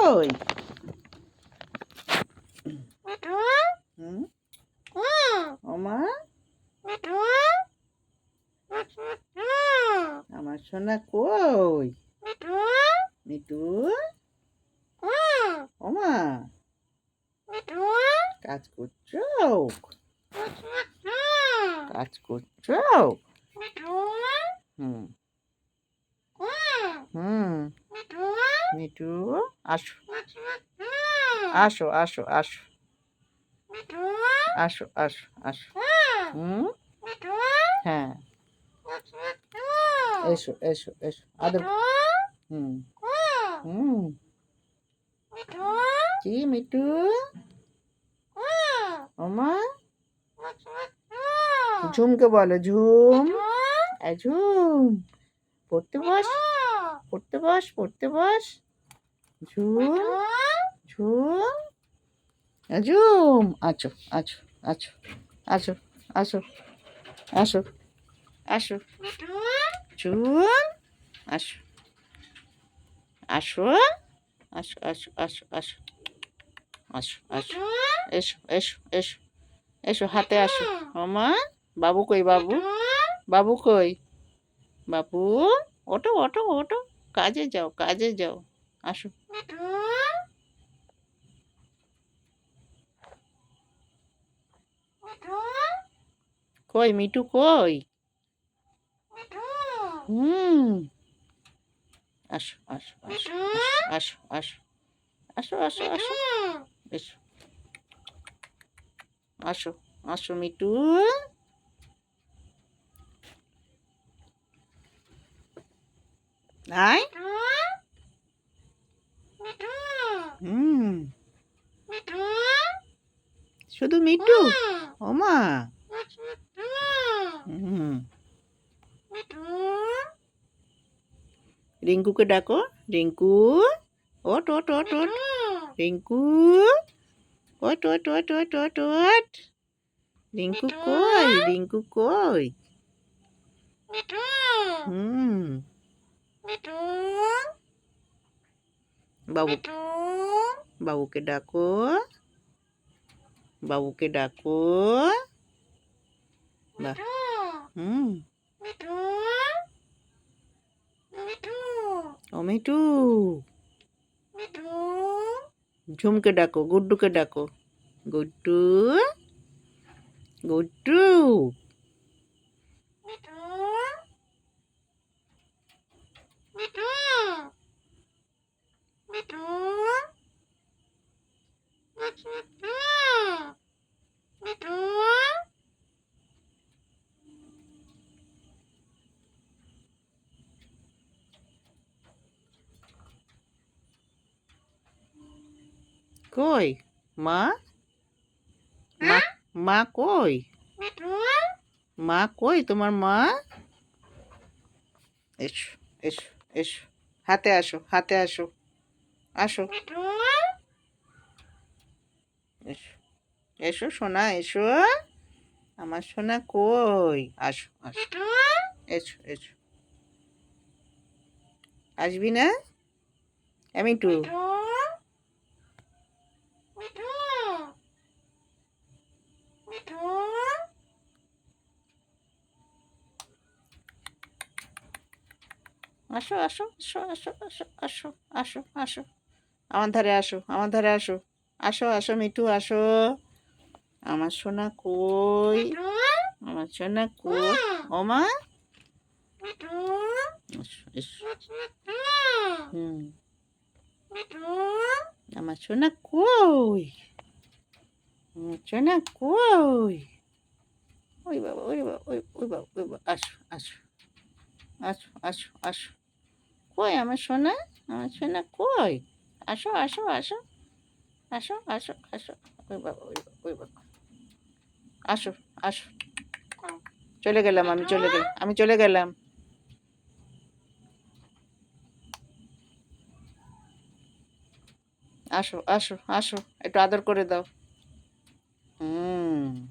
কই? ওমা? আমার সোনা কই? মিটু? ওমা? কাজ করছ? কাজ করছ? হুম। হুম। মিটু আসো। আসো আসো আসো। আসো আসো আসো। হুম? হ্যাঁ। এসো এসো এসো। আদর। হুম। হুম। কি মিটু ওমা। ঝুমকে বলো ঝুম। ঝুম। পড়তে বস। পড়তে বস পড়তে বস ঝুম ঝুম ঝুম আছো আছো আছো আছো আছো আসো আসো ঝুম আসো আসো আসো আসো আসো আসো আসো আসো এসো এসো এসো এসো হাতে আসো ওমা বাবু কই বাবু বাবু কই বাবু ওটো ওটো ওটো কাজে যাও কাজে যাও। আসো। কই মিটু কই? হুম। আসো আসো আসো আসো আসো আসো আসো আসো এসো। আসো আসো মিটু আয় হুম শুধু মিটু ওমা রিঙ্কুকে ডাকো রিঙ্কু ওট ওট ওট ওট রিঙ্কু ওট ওট ওট ওট ওট ওট রিঙ্কু কই রিঙ্কু কই হুম বাবু বাবুকে ডাকো বাবুকে ডাকো হুম ও ঝুমকে ডাকো গুড্ডুকে ডাকো গুড্ডু গুড্ডু কই? মা? মা কই? মা কই? তোমার মা? এসো এসো এসো। হাতে আসো হাতে আসো। আসো। এসো এসো সোনা, এসো। আমার সোনা কই? আসো আসো। এসো এসো। আসবি না? আমি টু। আসো আসো আসো আসো আসো আসো আসো আসো। আমার ধারে আসো, আমার ধারে আসো। আসো আসো, মিঠু, আসো। আমার সোনা কই? আমার সোনা কই? ওমা হুম। আমার সোনা কই? আমার সোনা কই? ওই বাবা ওই বাবা, ওই ওই বাবা ওই বাবা, আসো আসো। আসো আসো আসো। কই আমার সোনা? আমার সোনা কই? আসো আসো আসো। আসো আসো আসো। ওই বাবা ওই বাবা ওই বাবা। আসো আসো। চলে গেলাম আমি, চলে গেলাম, আমি চলে গেলাম। আসো আসো আসো, একটু আদর করে দাও। হুম।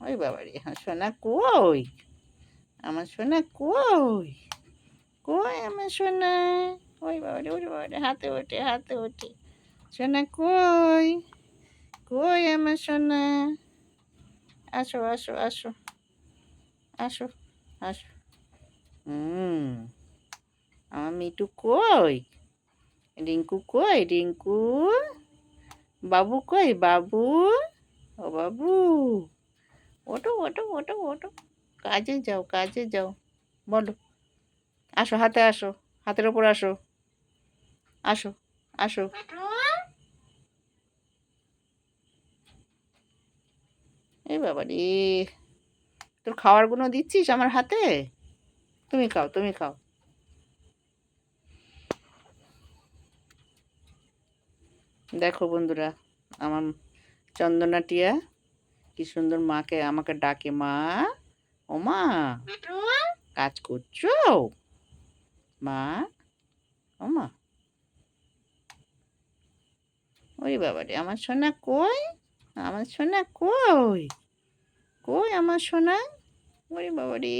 ওই বাবারি হ্যাঁ সোনা কই? আমার সোনা কই? কই আমার সোনা? ওই বাবা রে ওরে বাবা হাতে ওঠে হাতে ওঠে। সোনা, কই? কই আমার সোনা? আসো আসো আসো। আসো আসো। হুম, আমার মিটু কই? রিঙ্কু কই? রিঙ্কু? বাবু কই? বাবু? ও বাবু। ওটো ওটো ওটো ওটো কাজে যাও কাজে যাও। বলো। আসো, হাতে আসো, হাতের ওপর আসো। আসো আসো। এই বাবা রে, তোর খাওয়ারগুলো দিচ্ছিস আমার হাতে? তুমি খাও তুমি খাও। দেখো বন্ধুরা, আমার চন্দনা টিয়া কি সুন্দর মাকে আমাকে ডাকে, মা। ও মা, কাজ করছ? মা, ও মা। ওই বাবা রে আমার সোনা কই? আমার সোনা কই? কই আমার সোনা? ওরে বাবা রে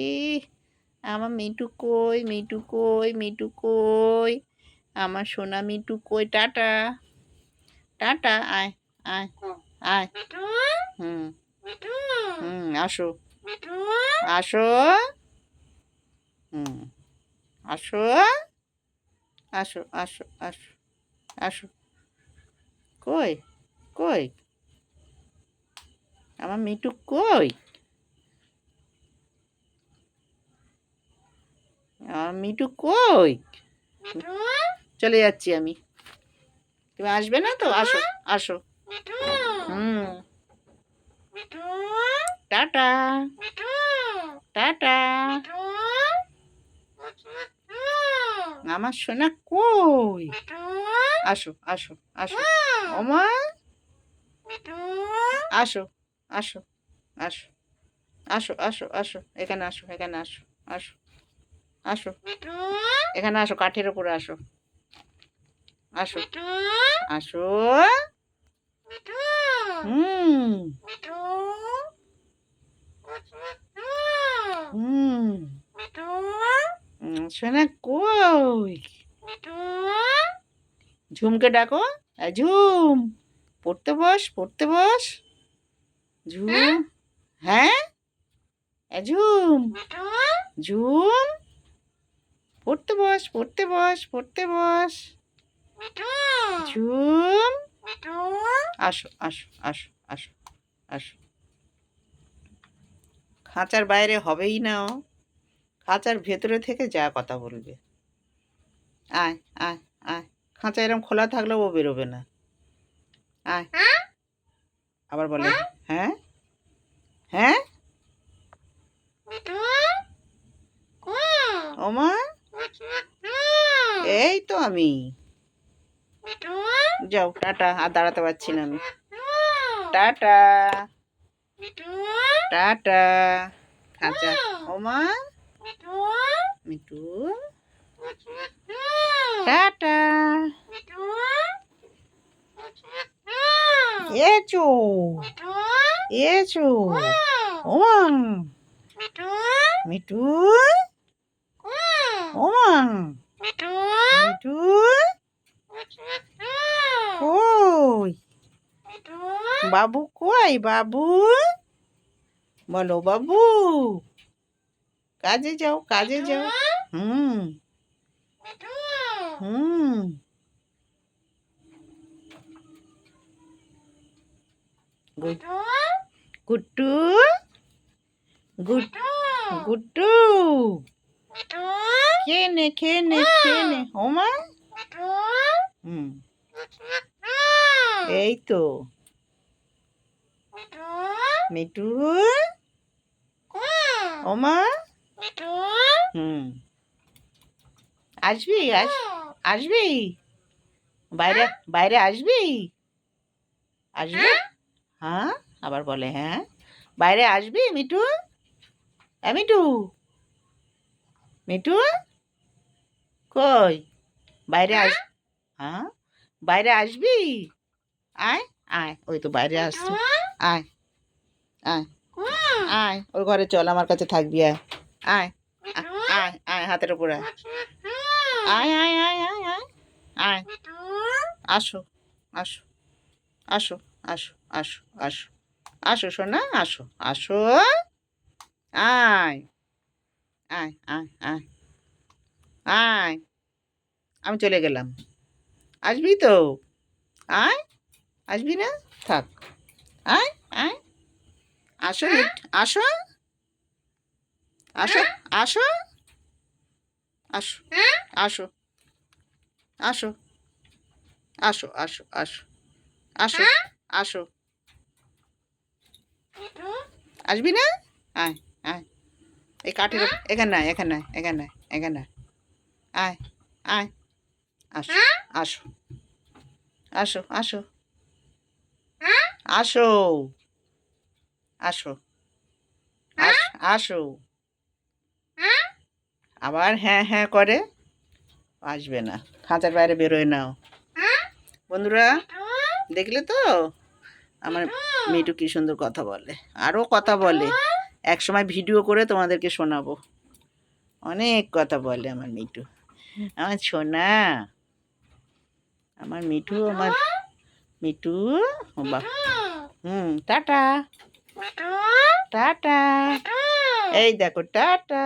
আমার মিটু কই মিটু কই মিটু কই? আমার সোনা মিটু কই টাটা। টাটা আয় আয় আয়। হুম। হুম আসো। আসো। হুম। আসো। আসো আসো আসো আসো। কই? কই? আমার মিটু কই? আমার মিটু কই? চলে যাচ্ছি আমি। তুমি আসবে না তো? আসো আসো। হুম। টাটা। টাটা। আমার সোনা কই? আসো আসো আসো। ওমা? আসো আসো আসো। আসো আসো আসো। এখানে আসো এখানে আসো আসো আসো। এখানে আসো কাঠের উপরে আসো। আসো। আসো। হুম। হুম। সোনা কই? ঝুমকে ডাকো। ঝুম, পড়তে বস পড়তে বস। ঝুম হ্যাঁ? ঝুম ঝুম। পড়তে বস পড়তে বস পড়তে বস। ঝুম। আসো আসো আসো আসো আসো। খাঁচার বাইরে হবেই না ও। খাঁচার ভেতরে থেকে যা কথা বলবে। আয় আয় আয়। খাঁচা এরকম খোলা থাকলেও ও বেরোবে না। আয়। আবার বলে হ্যাঁ? হ্যাঁ? ওমা? এই তো আমি। যাও, টাটা। আর দাঁড়াতে পারছি না আমি। টাটা। টাটা। খাঁচা। ওমা? মিটু টাটা। এচো এচো ওমা মিটু ওমা মিটু কই? বাবু কই বাবু? বলো বাবু। কাজে যাও কাজে যাও। হুম। হুম। গুট্টু। গুড গুট্টু। খেয়ে নে খেয়ে নে এই তো। মিটু ওমা হুম। আসবি? আস আসবি? বাইরে বাইরে আসবি? আসবি? হ্যাঁ? আবার বলে হ্যাঁ? বাইরে আসবি মিটু হ্যাঁ মিটু মিটু কই? বাইরে আস হ্যাঁ? বাইরে আসবি? আয় আয়। ওই তো বাইরে আসছে। আয় আয়। আয় ওই ঘরে চল আমার কাছে থাকবি আয়। আয় আয় আয়, হাতের উপর আয়। আয় আয় আয় আয় আয় আয়। আসো আসো আসো আসো আসো আসো আসো, সোনা, আসো আসো, আয় আয় আয় আয় আয়। আমি চলে গেলাম। আসবি তো? আয়, আসবি না? থাক। আয় আয়। আসো আসো। আসো আসো। আসো আসো আসো আসো আসো আসো আসো আসো। আসবি না? আয় আয়। এই কাঠের এখানে আয় এখানে আয় এখানে আয় এখানে আয়। আয় আসো আসো আসো আসো। আসো আস- আসো। আবার হ্যাঁ হ্যাঁ করে আসবে না। খাঁচার বাইরে বেরোয় নাও। বন্ধুরা, দেখলে তো? আমার মিটু কি সুন্দর কথা বলে। আরও কথা বলে। এক সময় ভিডিও করে তোমাদেরকে শোনাবো। অনেক কথা বলে আমার মিটু আমার সোনা, আমার মিঠু আমার মিটু হুম, টাটা। টাটা। এই দেখো টাটা।